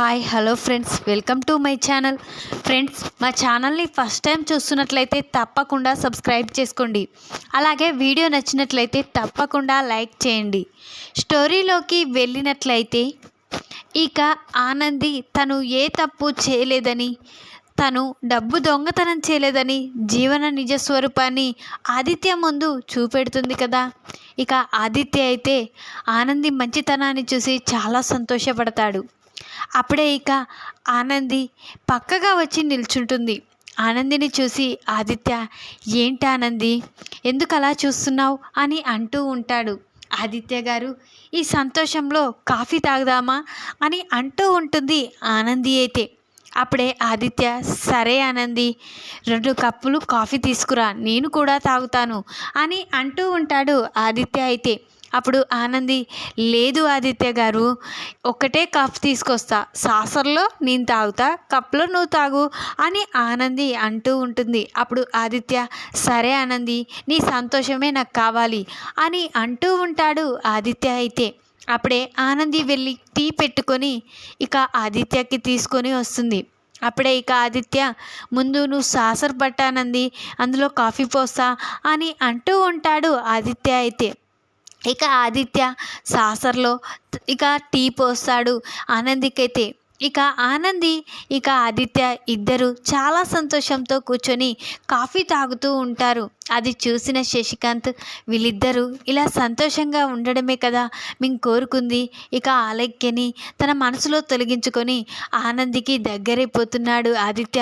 Hi hello friends welcome to my channel friends మా ఛానల్ని first time చూస్తున్నట్లయితే తప్పకుండా సబ్స్క్రైబ్ చేసుకోండి. అలాగే వీడియో నచ్చినట్లయితే తప్పకుండా లైక్ చేయండి. స్టోరీలోకి వెళ్ళినట్లయితే ఇక ఆనంది తను ఏ తప్పు చేయలేదని తను డబ్బు దొంగతనం చేయలేదని జీవన నిజ స్వరూపాన్ని ఆదిత్య ముందు చూపెడుతుంది కదా. ఇక ఆదిత్య అయితే ఆనంది మంచితనాన్ని చూసి చాలా సంతోషపడతాడు. అప్పుడే ఇక ఆనంది పక్కగా వచ్చి నిల్చుంటుంది. ఆనందిని చూసి ఆదిత్య ఏంటి ఆనంది? ఎందుకు అలా చూస్తున్నావు? అని అంటూ ఉంటాడు. ఆదిత్య గారు ఈ సంతోషంలో కాఫీ తాగుదామా? అని అంటూ ఉంటుంది ఆనంది అయితే. అప్పుడే ఆదిత్య సరే ఆనంది రెండు కప్పులు కాఫీ తీసుకురా నేను కూడా తాగుతాను అని అంటూ ఉంటాడు ఆదిత్య అయితే. అప్పుడు ఆనంది లేదు ఆదిత్య గారు ఒకటే కప్ తీసుకొస్తా. సాసర్లో నేను తాగుతా కప్లో నువ్వు తాగు అని ఆనంది అంటూ ఉంటుంది. అప్పుడు ఆదిత్య సరే ఆనంది నీ సంతోషమే నాకు కావాలి అని అంటూ ఉంటాడు ఆదిత్య అయితే. అప్పుడే ఆనంది వెళ్ళి టీ పెట్టుకొని ఇక ఆదిత్యకి తీసుకొని వస్తుంది. అప్పుడే ఇక ఆదిత్య ముందు నువ్వు సాసర్ పట్టానంది అందులో కాఫీ పోస్తా అని అంటూ ఉంటాడు ఆదిత్య అయితే. ఇక ఆదిత్య సాసర్లో ఇక టీ పోస్తాడు. ఆనందికైతే ఇక ఆనంది ఇక ఆదిత్య ఇద్దరు చాలా సంతోషంతో కూర్చొని కాఫీ తాగుతూ ఉంటారు. అది చూసిన శశికాంత్ వీళ్ళిద్దరూ ఇలా సంతోషంగా ఉండడమే కదా మేము కోరుకుంది. ఇక ఆలక్యని తన మనసులో తొలగించుకొని ఆనందికి దగ్గరైపోతున్నాడు ఆదిత్య.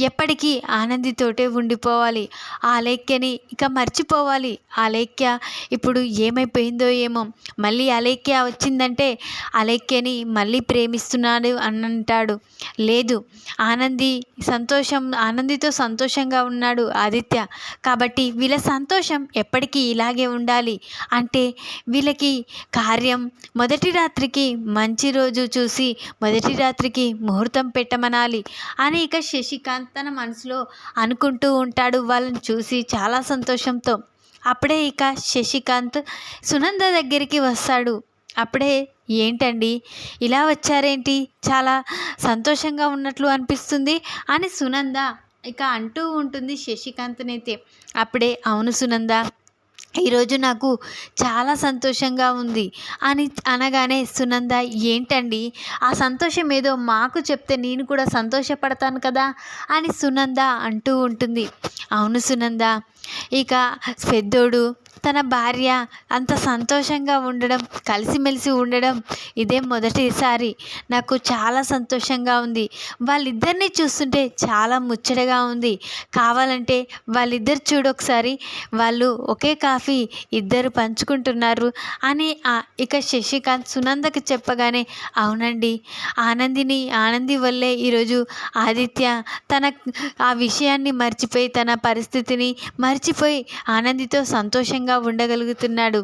ఎప్పటికీ ఆనందితోటే ఉండిపోవాలి. ఆలక్యని ఇక మర్చిపోవాలి. ఆలక్య ఇప్పుడు ఏమైపోయిందో ఏమో. మళ్ళీ అలేఖ్య వచ్చిందంటే అలేఖ్యని మళ్ళీ ప్రేమిస్తున్నాడు అని అంటాడు లేదు ఆనంది సంతోషం ఆనందితో సంతోషంగా ఉన్నాడు ఆదిత్య. కాబట్టి వీళ్ళ సంతోషం ఎప్పటికీ ఇలాగే ఉండాలి. అంటే వీళ్ళకి కార్యం మొదటి రాత్రికి మంచి రోజు చూసి మొదటి రాత్రికి ముహూర్తం పెట్టమనాలి అని ఇక శశికాంత్ తన మనసులో అనుకుంటూ ఉంటాడు వాళ్ళని చూసి చాలా సంతోషంతో. అప్పుడే ఇక శశికాంత్ సునంద దగ్గరికి వస్తాడు. అప్పుడే ఏంటండి? ఇలా వచ్చారేంటి? చాలా సంతోషంగా ఉన్నట్లు అనిపిస్తుంది అని సునంద ఇక అంటూ ఉంటుంది శశికాంత్నైతే. అప్పుడే అవును సునంద ఈరోజు నాకు చాలా సంతోషంగా ఉంది అని అనగానే సునంద ఏంటండి? ఆ సంతోషం ఏదో మాకు చెప్తే నేను కూడా సంతోషపడతాను కదా అని సునంద అంటూ ఉంటుంది. అవును సునంద ఇక పెద్దోడు తన భార్య అంత సంతోషంగా ఉండడం కలిసిమెలిసి ఉండడం ఇదే మొదటిసారి. నాకు చాలా సంతోషంగా ఉంది. వాళ్ళిద్దరిని చూస్తుంటే చాలా ముచ్చటగా ఉంది. కావాలంటే వాళ్ళిద్దరు చూడొకసారి వాళ్ళు ఒకే కాఫీ ఇద్దరు పంచుకుంటున్నారు అని ఇక శశికాంత్ సునందకి చెప్పగానే అవునండి ఆనందిని ఆనంది వల్లే ఈరోజు ఆదిత్య తన ఆ విషయాన్ని మర్చిపోయి తన పరిస్థితిని మర్చిపోయి ఆనందితో సంతోషంగా ఉండగలుగుతున్నాడు.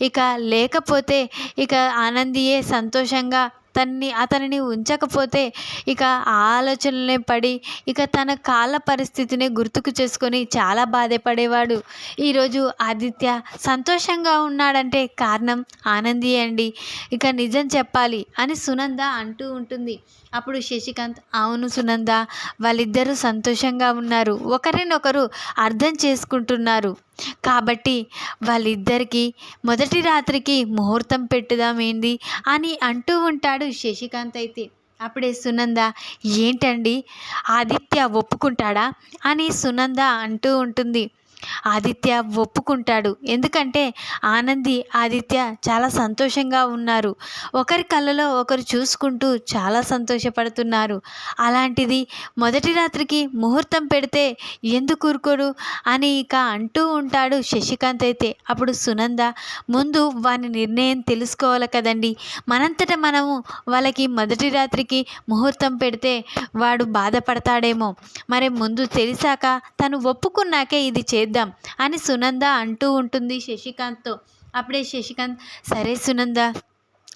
ఇక లేకపోతే ఇక ఆనందియే సంతోషంగా అతన్ని అతనిని ఉంచకపోతే ఇక ఆలోచనలే పడి ఇక తన కాళ్ళ పరిస్థితిని గుర్తుకు చేసుకొని చాలా బాధపడేవాడు. ఈరోజు ఆదిత్య సంతోషంగా ఉన్నాడంటే కారణం ఆనంది అండి. ఇక నిజం చెప్పాలి అని సునంద అంటూ ఉంటుంది. అప్పుడు శశికాంత్ అవును సునంద వాళ్ళిద్దరూ సంతోషంగా ఉన్నారు. ఒకరినొకరు అర్థం చేసుకుంటున్నారు. కాబట్టి వాళ్ళిద్దరికీ మొదటి రాత్రికి ముహూర్తం పెట్టుదామేంది అని అంటూ ఉంటాడు శశికాంత్ అయితే. అప్పుడే సునంద ఏంటండి? ఆదిత్య ఒప్పుకుంటాడా? అని సునంద అంటూ ఉంటుంది. ఆదిత్య ఒప్పుకుంటాడు. ఎందుకంటే ఆనంది ఆదిత్య చాలా సంతోషంగా ఉన్నారు. ఒకరి కళ్ళలో ఒకరు చూసుకుంటూ చాలా సంతోషపడుతున్నారు. అలాంటిది మొదటి రాత్రికి ముహూర్తం పెడితే ఎందుకు ఊరుకోడు అని ఇక అంటూ ఉంటాడు శశికాంత్ అయితే. అప్పుడు సునంద ముందు వాని నిర్ణయం తెలుసుకోవాలి కదండి. మనంతట మనము వాళ్ళకి మొదటి రాత్రికి ముహూర్తం పెడితే వాడు బాధపడతాడేమో. మరి ముందు తెలిసాక తను ఒప్పుకున్నాకే ఇది చేద్దాం అని సునంద అంటూ ఉంటుంది శశికాంత్తో. అప్పుడే శశికాంత్ సరే సునంద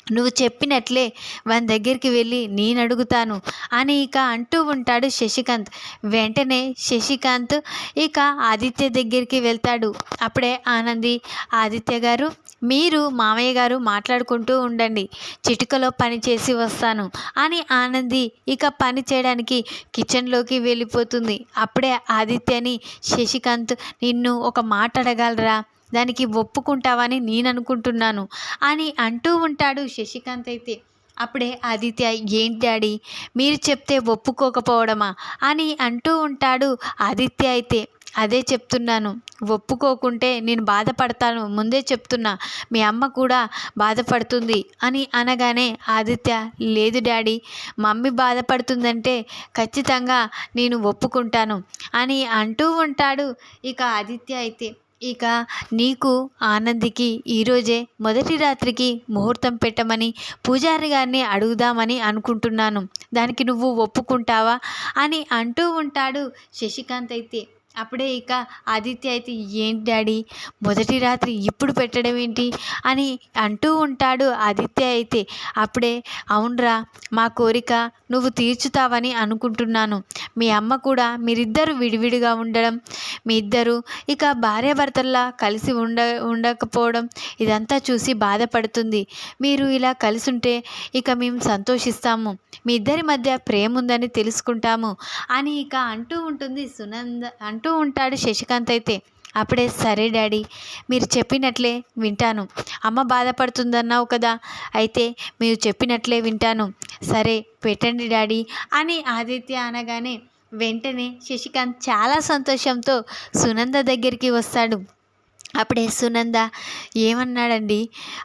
నువ్వు చెప్పినట్లే వాని దగ్గరికి వెళ్ళి నేను అడుగుతాను అని ఇక అంటూ ఉంటాడు శశికాంత్. వెంటనే శశికాంత్ ఇక ఆదిత్య దగ్గరికి వెళ్తాడు. అప్పుడే ఆనంది ఆదిత్య గారు మీరు మామయ్య గారు మాట్లాడుకుంటూ ఉండండి. చిటికలో పని చేసి వస్తాను అని ఆనంది ఇక పని చేయడానికి కిచెన్లోకి వెళ్ళిపోతుంది. అప్పుడే ఆదిత్యని శశికాంత్ నిన్ను ఒక మాట అడగలరా? దానికి ఒప్పుకుంటావని నేను అనుకుంటున్నాను అని అంటూ ఉంటాడు శశికాంత్ అయితే. అప్పుడే ఆదిత్య ఏంటి డాడీ? మీరు చెప్తే ఒప్పుకోకపోవడమా? అని అంటూ ఉంటాడు ఆదిత్య అయితే. అదే చెప్తున్నాను. ఒప్పుకోకుంటే నేను బాధపడతాను. ముందే చెప్తున్నా. మీ అమ్మ కూడా బాధపడుతుంది అని అనగానే ఆదిత్య లేదు డాడీ. మమ్మీ బాధపడుతుందంటే ఖచ్చితంగా నేను ఒప్పుకుంటాను అని అంటూ ఉంటాడు ఇక ఆదిత్య అయితే. ఇక నీకు ఆనందికి ఈరోజే మొదటి రాత్రికి ముహూర్తం పెట్టమని పూజారి గారిని అడుగుదామని అనుకుంటున్నాను. దానికి నువ్వు ఒప్పుకుంటావా? అని అంటూ ఉంటాడు శశికాంత్ అయితే. అప్పుడే ఇక ఆదిత్య అయితే ఏంటి డాడీ? మొదటి రాత్రి ఇప్పుడు పెట్టడం ఏంటి? అని అంటూ ఉంటాడు ఆదిత్య అయితే. అప్పుడే అవునరా మా కోరిక నువ్వు తీర్చుతావని అనుకుంటున్నాను. మీ అమ్మ కూడా మీరిద్దరు విడివిడిగా ఉండడం మీ ఇద్దరు ఇక భార్యాభర్తల్లా కలిసి ఉండ ఉండకపోవడం ఇదంతా చూసి బాధపడుతుంది. మీరు ఇలా కలిసి ఉంటే ఇక మేము సంతోషిస్తాము. మీ ఇద్దరి మధ్య ప్రేమ ఉందని తెలుసుకుంటాము అని ఇక అంటూ ఉంటుంది సునంద అంటూ ఉంటాడు శశికాంత్ అయితే. అప్పుడే సరే డాడీ మీరు చెప్పినట్లే వింటాను. అమ్మ బాధపడుతుందన్నావు కదా అయితే మీరు చెప్పినట్లే వింటాను. సరే పెట్టండి డాడీ అని ఆదిత్య అనగానే వెంటనే శశికాంత్ చాలా సంతోషంతో సునంద దగ్గరికి వస్తాడు. అప్పుడే సునంద ఏమన్నాడండి?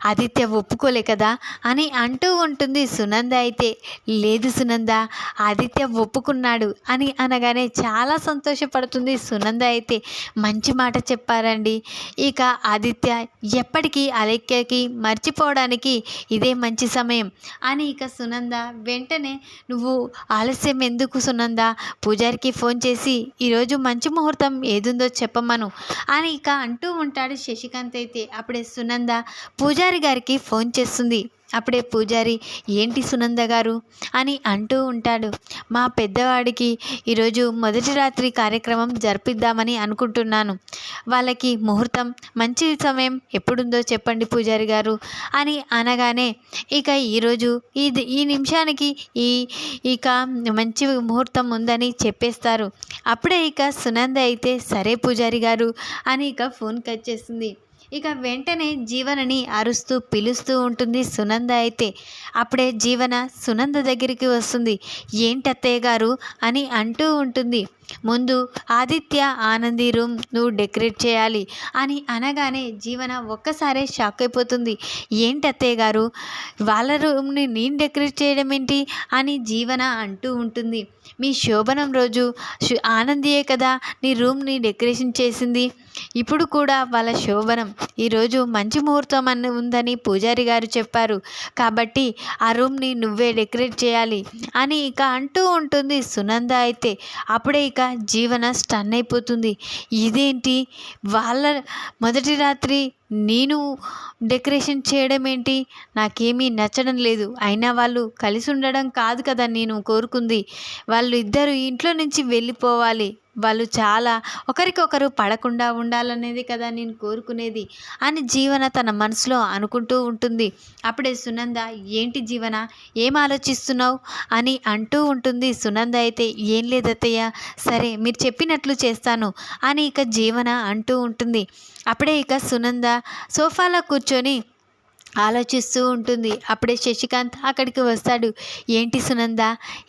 ఆదిత్య ఒప్పుకోలే కదా? అని అంటూ ఉంటుంది సునంద అయితే. లేదు సునంద ఆదిత్య ఒప్పుకున్నాడు అని అనగానే చాలా సంతోషపడుతుంది సునంద అయితే. మంచి మాట చెప్పారండి. ఇక ఆదిత్య ఎప్పటికీ అలెక్యకి మర్చిపోవడానికి ఇదే మంచి సమయం అని ఇక సునంద వెంటనే నువ్వు ఆలస్యం ఎందుకు సునంద? పూజారికి ఫోన్ చేసి ఈరోజు మంచి ముహూర్తం ఏదుందో చెప్పమను అని ఇక అంటూ ఉంటాడు శశికాంత్ అయితే అప్పుడే సునంద పూజారి గారికి ఫోన్ చేస్తుంది. అప్పుడే పూజారి ఏంటి సునంద గారు? అని అంటూ ఉంటాడు. మా పెద్దవాడికి ఈరోజు మొదటి రాత్రి కార్యక్రమం జరిపిద్దామని అనుకుంటున్నాను. వాళ్ళకి ముహూర్తం మంచి సమయం ఎప్పుడుందో చెప్పండి పూజారి గారు అని అనగానే ఇక ఈరోజు ఇది ఈ నిమిషానికి ఈ ఇక మంచి ముహూర్తం ఉందని చెప్పేస్తారు. అప్పుడే ఇక సునంద అయితే సరే పూజారి గారు అని ఇక ఫోన్ కట్ చేస్తుంది. ఇక వెంటనే జీవనని అరుస్తూ పిలుస్తూ ఉంటుంది సునంద అయితే. అప్పుడే జీవన సునంద దగ్గరికి వస్తుంది. ఏంటత్తయ్య గారు? అని అంటూ ఉంటుంది. ముందు ఆదిత్య ఆనంది రూమ్ నువ్వు డెకరేట్ చేయాలి అని అనగానే జీవన ఒక్కసారే షాక్ అయిపోతుంది. ఏంటి అత్తయ్య గారు? వాళ్ళ రూమ్ని నేను డెకరేట్ చేయడం ఏంటి? అని జీవన అంటూ ఉంటుంది. మీ శోభనం రోజు ఆనందియే కదా నీ రూమ్ని డెకరేషన్ చేసింది. ఇప్పుడు కూడా వాళ్ళ శోభనం. ఈరోజు మంచి ముహూర్తం అని ఉందని పూజారి గారు చెప్పారు. కాబట్టి ఆ రూమ్ని నువ్వే డెకరేట్ చేయాలి అని ఇక అంటూ ఉంటుంది సునంద అయితే. అప్పుడే ఇక జీవన స్టన్ అయిపోతుంది ఇదేంటి? వాళ్ళ మొదటి రాత్రి నేను డెకరేషన్ చేయడం ఏంటి? నాకేమీ నచ్చడం లేదు. అయినా వాళ్ళు కలిసి ఉండడం కాదు కదా నేను కోరుకుంది. వాళ్ళు ఇద్దరు ఇంట్లో నుంచి వెళ్ళిపోవాలి. వాళ్ళు చాలా ఒకరికొకరు పడకుండా ఉండాలనేది కదా నేను కోరుకునేది అని జీవన తన మనసులో అనుకుంటూ ఉంటుంది. అప్పుడే సునంద ఏంటి జీవన? ఏం ఆలోచిస్తున్నావు? అని అంటూ ఉంటుంది. సునంద అయితే ఏం లేదత్తయ్య. సరే మీరు చెప్పినట్లు చేస్తాను అని ఇక జీవన అంటూ ఉంటుంది. అప్పుడే ఇక సునంద సోఫాలో కూర్చొని ఆలోచిస్తూ ఉంటుంది. అప్పుడే శశికాంత్ అక్కడికి వస్తాడు. ఏంటి సునంద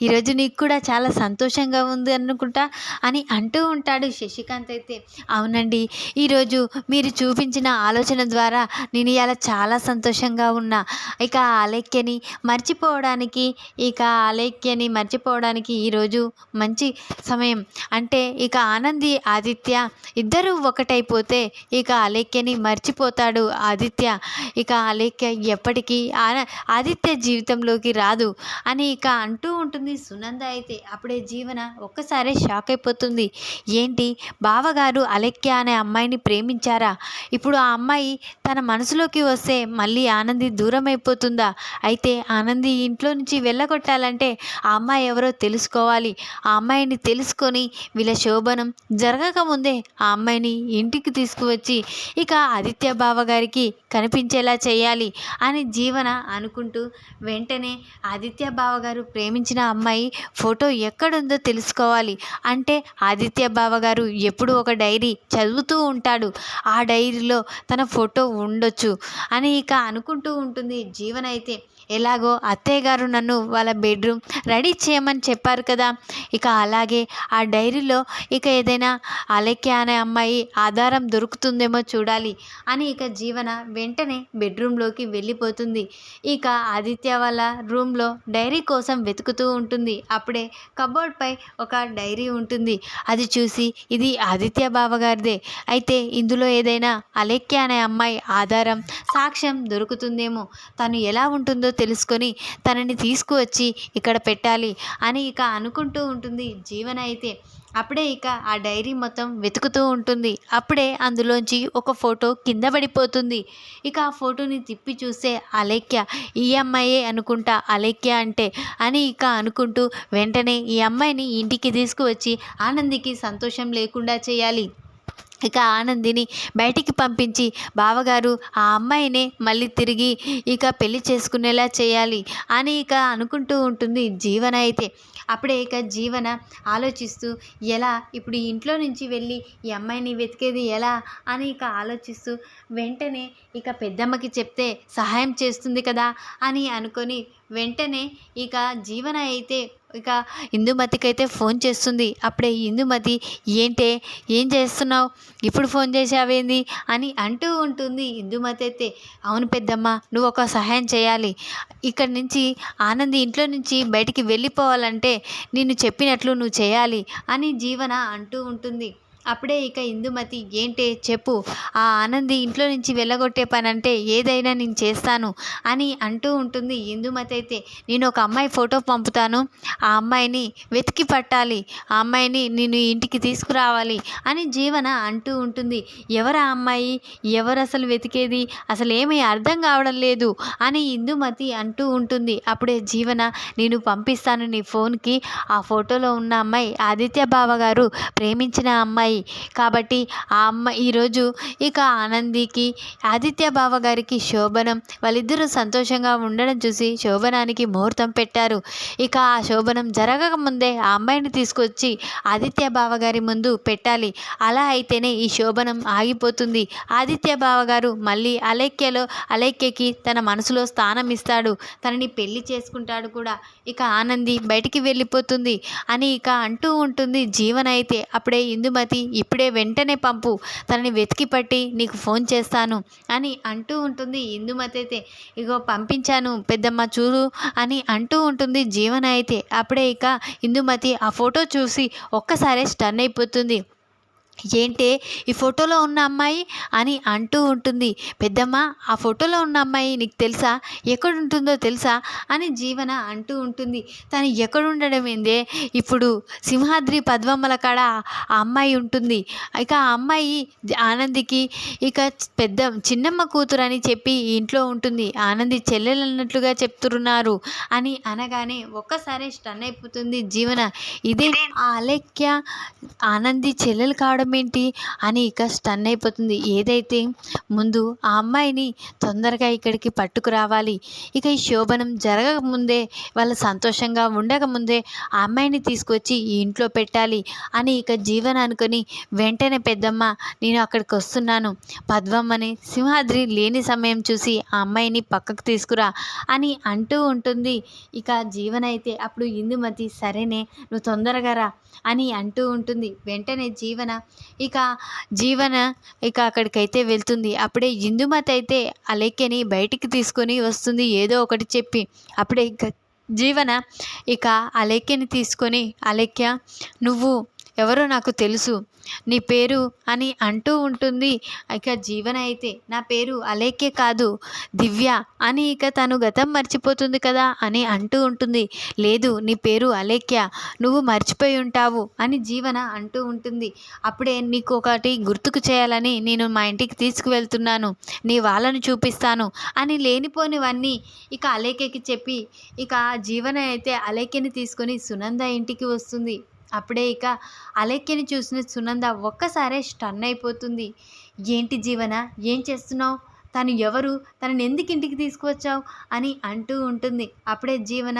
ఈరోజు నీకు కూడా చాలా సంతోషంగా ఉంది అనుకుంటా? అని అంటూ ఉంటాడు శశికాంత్ అయితే. అవునండి ఈరోజు మీరు చూపించిన ఆలోచన ద్వారా నేను ఇలా చాలా సంతోషంగా ఉన్నా. ఇక ఆలక్యని మర్చిపోవడానికి ఇక ఆలక్యని మర్చిపోవడానికి ఈరోజు మంచి సమయం. అంటే ఇక ఆనంది ఆదిత్య ఇద్దరూ ఒకటైపోతే ఇక ఆలక్యని మర్చిపోతాడు ఆదిత్య. ఇక ఆలక్య అలేఖ్య ఎప్పటికీ ఆన ఆదిత్య జీవితంలోకి రాదు అని ఇక అంటూ ఉంటుంది సునంద అయితే. అప్పుడే జీవన ఒక్కసారే షాక్ అయిపోతుంది. ఏంటి? బావగారు అలెక్య అనే అమ్మాయిని ప్రేమించారా? ఇప్పుడు ఆ అమ్మాయి తన మనసులోకి వస్తే మళ్ళీ ఆనంది దూరం అయిపోతుందా? అయితే ఆనంది ఇంట్లో నుంచి వెళ్ళగొట్టాలంటే ఆ అమ్మాయి ఎవరో తెలుసుకోవాలి. ఆ అమ్మాయిని తెలుసుకొని వీళ్ళ శోభనం జరగకముందే ఆ అమ్మాయిని ఇంటికి తీసుకువచ్చి ఇక ఆదిత్య బావగారికి కనిపించేలా చేయాలి. అని జీవన అనుకుంటూ వెంటనే ఆదిత్య బావ గారు ప్రేమించిన అమ్మాయి ఫోటో ఎక్కడుందో తెలుసుకోవాలి. అంటే ఆదిత్య బావ గారు ఎప్పుడు ఒక డైరీ చదువుతూ ఉంటాడు. ఆ డైరీలో తన ఫోటో ఉండొచ్చు అని ఇక అనుకుంటూ ఉంటుంది జీవన అయితే. ఎలాగో అత్తయ్య గారు నన్ను వాళ్ళ బెడ్రూమ్ రెడీ చేయమని చెప్పారు కదా. ఇక అలాగే ఆ డైరీలో ఇక ఏదైనా అలెక్య అనే అమ్మాయి ఆధారం దొరుకుతుందేమో చూడాలి అని ఇక జీవన వెంటనే బెడ్రూమ్లోకి వెళ్ళిపోతుంది. ఇక ఆదిత్య వాళ్ళ రూమ్లో డైరీ కోసం వెతుకుతూ ఉంటుంది. అప్పుడే కబోర్డ్పై ఒక డైరీ ఉంటుంది. అది చూసి ఇది ఆదిత్య బావగారిదే. అయితే ఇందులో ఏదైనా అలెక్య అనే అమ్మాయి ఆధారం సాక్ష్యం దొరుకుతుందేమో. తను ఎలా ఉంటుందో తెలుసుకొని తనని తీసుకువచ్చి ఇక్కడ పెట్టాలి అని ఇక అనుకుంటూ ఉంటుంది జీవన అయితే. అప్పుడే ఇక ఆ డైరీ మొత్తం వెతుకుతూ ఉంటుంది. అప్పుడే అందులోంచి ఒక ఫోటో కింద పడిపోతుంది. ఇక ఆ ఫోటోని తిప్పి చూస్తే అలేఖ్య ఈ అమ్మాయే అనుకుంటా అలేఖ్య అంటే అని ఇక అనుకుంటూ వెంటనే ఈ అమ్మాయిని ఇంటికి తీసుకువచ్చి ఆనందికి సంతోషం లేకుండా చేయాలి. ఇక ఆనందిని బయటికి పంపించి బావగారు ఆ అమ్మాయినే మళ్ళీ తిరిగి ఇక పెళ్ళి చేసుకునేలా చేయాలి అని ఇక అనుకుంటూ ఉంటుంది జీవన అయితే. అప్పుడే ఇక జీవన ఆలోచిస్తూ ఎలా? ఇప్పుడు ఈ ఇంట్లో నుంచి వెళ్ళి ఈ అమ్మాయిని వెతికేది ఎలా? అని ఇక ఆలోచిస్తూ వెంటనే ఇక పెద్దమ్మకి చెప్తే సహాయం చేస్తుంది కదా అని అనుకొని వెంటనే ఇక జీవన అయితే ఇక ఇందుమతికైతే ఫోన్ చేస్తుంది. అప్పుడే ఇందుమతి ఏంటే ఏం చేస్తున్నావు? ఇప్పుడు ఫోన్ చేసావేంది అని అంటూ ఉంటుంది ఇందుమతి అయితే. అవును పెద్దమ్మ నువ్వు ఒక సహాయం చేయాలి. ఇక్కడి నుంచి ఆనంది ఇంట్లో నుంచి బయటికి వెళ్ళిపోవాలంటే నేను చెప్పినట్లు నువ్వు చేయాలి అని జీవన అంటూ ఉంటుంది. అప్పుడే ఇక ఇందుమతి ఏంటే చెప్పు ఆ ఆనంది ఇంట్లో నుంచి వెళ్ళగొట్టే పని అంటే ఏదైనా నేను చేస్తాను అని అంటూ ఉంటుంది ఇందుమతి అయితే. నేను ఒక అమ్మాయి ఫోటో పంపుతాను ఆ అమ్మాయిని వెతికి పట్టాలి ఆ అమ్మాయిని నేను ఇంటికి తీసుకురావాలి అని జీవన అంటూ ఉంటుంది. ఎవరు ఆ అమ్మాయి? ఎవరు అసలు వెతికేది? అసలు ఏమీ అర్థం కావడం లేదు అని ఇందుమతి అంటూ ఉంటుంది. అప్పుడే జీవన నేను పంపిస్తాను నీ ఫోన్కి ఆ ఫోటోలో ఉన్న అమ్మాయి ఆదిత్య బావ గారు ప్రేమించిన అమ్మాయి కాబట్టి ఆ అమ్మ ఈరోజు ఇక ఆనందికి ఆదిత్య బావ గారికి శోభనం వాళ్ళిద్దరూ సంతోషంగా ఉండడం చూసి శోభనానికి ముహూర్తం పెట్టారు. ఇక ఆ శోభనం జరగక ముందే ఆ అమ్మాయిని తీసుకొచ్చి ఆదిత్య బావ గారి ముందు పెట్టాలి. అలా అయితేనే ఈ శోభనం ఆగిపోతుంది. ఆదిత్య బావ గారు మళ్ళీ అలెక్యలో అలెక్యకి తన మనసులో స్థానం ఇస్తాడు. తనని పెళ్ళి చేసుకుంటాడు కూడా. ఇక ఆనంది బయటికి వెళ్ళిపోతుంది అని ఇక అంటూ ఉంటుంది జీవన అయితే అప్పుడే ఇందుమతి ఇప్పుడే వెంటనే పంపు. తనని వెతికి పట్టి నీకు ఫోన్ చేస్తాను అని అంటూ ఉంటుంది ఇందుమతి అయితే ఇగో పంపించాను పెద్దమ్మ చూడు అని అంటూ ఉంటుంది జీవన అయితే. అప్పుడే ఇక ఇందుమతి ఆ ఫోటో చూసి ఒక్కసారే స్టన్ అయిపోతుంది. ఏంటే ఈ ఫోటోలో ఉన్న అమ్మాయి అని అంటూ ఉంటుంది. పెద్దమ్మ ఆ ఫోటోలో ఉన్న అమ్మాయి నీకు తెలుసా? ఎక్కడ ఉంటుందో తెలుసా? అని జీవన అంటూ ఉంటుంది. తను ఎక్కడ ఉండడం ఏందే ఇప్పుడు సింహాద్రి పద్మమ్మల కాడ ఆ అమ్మాయి ఉంటుంది. ఇక ఆ అమ్మాయి ఆనందికి ఇక పెద్ద చిన్నమ్మ కూతురు అని చెప్పి ఇంట్లో ఉంటుంది. ఆనంది చెల్లెలు అన్నట్లుగా చెప్తున్నారు అని అనగానే ఒక్కసారి స్టన్ అయిపోతుంది జీవన. ఇదే ఆ అలేఖ్య ఆనంది చెల్లెలు కావడం ఏంటి అని ఇక స్టన్ అయిపోతుంది. ఏదైతే ముందు ఆ అమ్మాయిని తొందరగా ఇక్కడికి పట్టుకురావాలి. ఇక ఈ శోభనం జరగకముందే వాళ్ళు సంతోషంగా ఉండకముందే ఆ అమ్మాయిని తీసుకొచ్చి ఈ ఇంట్లో పెట్టాలి అని ఇక జీవన అనుకొని వెంటనే పెద్దమ్మ నేను అక్కడికి వస్తున్నాను. పద్మమ్మని సింహాద్రి లేని సమయం చూసి ఆ అమ్మాయిని పక్కకు తీసుకురా అని అంటూ ఉంటుంది. ఇక జీవన అయితే అప్పుడు ఇందుమతి సరేనే నువ్వు తొందరగా రా అని అంటూ ఉంటుంది. వెంటనే జీవన ఇక జీవన ఇక అక్కడికైతే వెళ్తుంది. అప్పుడే ఇందుమతి అయితే అలేఖ్యని బయటికి తీసుకొని వస్తుంది. ఏదో ఒకటి చెప్పి. అప్పుడే ఇక జీవన ఇక అలేఖ్యని తీసుకొని అలేఖ్య నువ్వు ఎవరో నాకు తెలుసు. నీ పేరు అని అంటూ ఉంటుంది. ఇక జీవన అయితే నా పేరు అలేఖ్య కాదు దివ్య అని ఇక తను గతం మర్చిపోతుంది కదా అని అంటూ ఉంటుంది. లేదు నీ పేరు అలేఖ్య నువ్వు మర్చిపోయి ఉంటావు అని జీవన అంటూ ఉంటుంది. అప్పుడే నీకు ఒకటి గుర్తుకు చేయాలని నేను మా ఇంటికి తీసుకువెళ్తున్నాను. నీ వాళ్ళను చూపిస్తాను అని లేనిపోనివన్నీ ఇక అలేఖ్యకి చెప్పి ఇక జీవన అయితే అలేఖ్యని తీసుకొని సునంద ఇంటికి వస్తుంది. అప్పుడే ఇక అలేఖ్యని చూసిన సునంద ఒక్కసారే స్టన్ అయిపోతుంది ఏంటి జీవన? ఏం చేస్తున్నావు? తను ఎవరు? తనని ఎందుకు ఇంటికి తీసుకువచ్చావు? అని అంటూ ఉంటుంది. అప్పుడే జీవన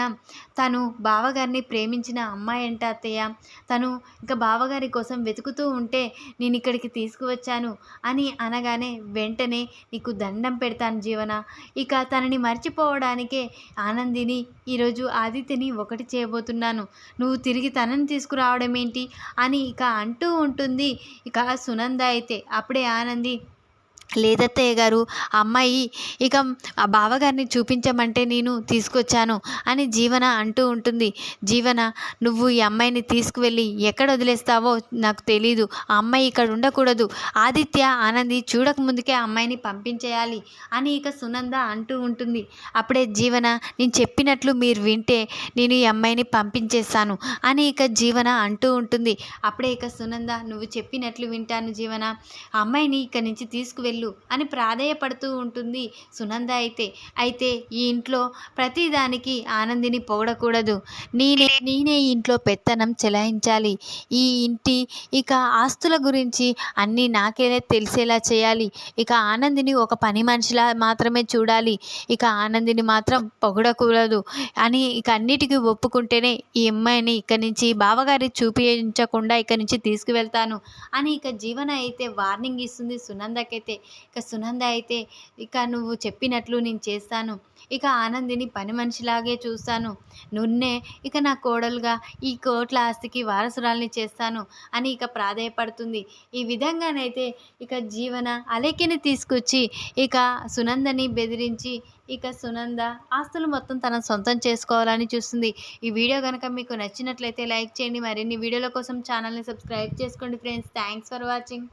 తను బావగారిని ప్రేమించిన అమ్మాయి అంట అత్తయ్య? తను ఇంకా బావగారి కోసం వెతుకుతూ ఉంటే నేను ఇక్కడికి తీసుకువచ్చాను అని అనగానే వెంటనే నీకు దండం పెడతాను జీవన. ఇక తనని మర్చిపోవడానికే ఆనందిని ఈరోజు ఆదిత్యని ఒకటి చేయబోతున్నాను. నువ్వు తిరిగి తనని తీసుకురావడం ఏంటి అని ఇక అంటూ ఉంటుంది. ఇక సునంద అయితే అప్పుడే ఆనంది లేదత్తయ్య గారు అమ్మాయి ఇక ఆ బావగారిని చూపించమంటే నేను తీసుకొచ్చాను అని జీవన అంటూ ఉంటుంది. జీవన నువ్వు ఈ అమ్మాయిని తీసుకువెళ్ళి ఎక్కడ వదిలేస్తావో నాకు తెలీదు. ఆ అమ్మాయి ఇక్కడ ఉండకూడదు. ఆదిత్య ఆనంది చూడక ముందుకే ఆ అమ్మాయిని పంపించేయాలి అని ఇక సునంద అంటూ ఉంటుంది. అప్పుడే జీవన నేను చెప్పినట్లు మీరు వింటే నేను ఈ అమ్మాయిని పంపించేస్తాను అని ఇక జీవన అంటూ ఉంటుంది. అప్పుడే ఇక సునంద నువ్వు చెప్పినట్లు వింటాను జీవన. ఆ అమ్మాయిని ఇక్కడి నుంచి తీసుకువెళ్ళి వెళ్ళు అని ప్రాధేయపడుతూ ఉంటుంది సునంద అయితే. అయితే ఈ ఇంట్లో ప్రతిదానికి ఆనందిని పొగడకూడదు. నేనే నేనే ఈ ఇంట్లో పెత్తనం చెలాయించాలి. ఈ ఇంటి ఇక ఆస్తుల గురించి అన్నీ నాకే తెలిసేలా చేయాలి. ఇక ఆనందిని ఒక పని మనిషిలా మాత్రమే చూడాలి. ఇక ఆనందిని మాత్రం పొగడకూడదు అని ఇక అన్నిటికీ ఒప్పుకుంటేనే ఈ అమ్మాయిని ఇక్కడి నుంచి బావగారి చూపించకుండా ఇక్కడి నుంచి తీసుకువెళ్తాను అని ఇక జీవన అయితే వార్నింగ్ ఇస్తుంది సునందకైతే. ఇక సునంద అయితే ఇక నువ్వు చెప్పినట్లు నేను చేస్తాను. ఇక ఆనందిని పని మనిషిలాగే చూస్తాను. నున్నే ఇక నా కోడలుగా ఈ కోట్ల ఆస్తికి వారసురాల్ని చేస్తాను అని ఇక ప్రాధేయపడుతుంది. ఈ విధంగానైతే ఇక జీవన అలేకిని తీసుకొచ్చి ఇక సునందని బెదిరించి ఇక సునంద ఆస్తులు మొత్తం తన సొంతం చేసుకోవాలని చూస్తుంది. ఈ వీడియో కనుక మీకు నచ్చినట్లయితే లైక్ చేయండి. మరిన్ని వీడియోల కోసం ఛానల్ని సబ్స్క్రైబ్ చేసుకోండి ఫ్రెండ్స్. Thanks for watching.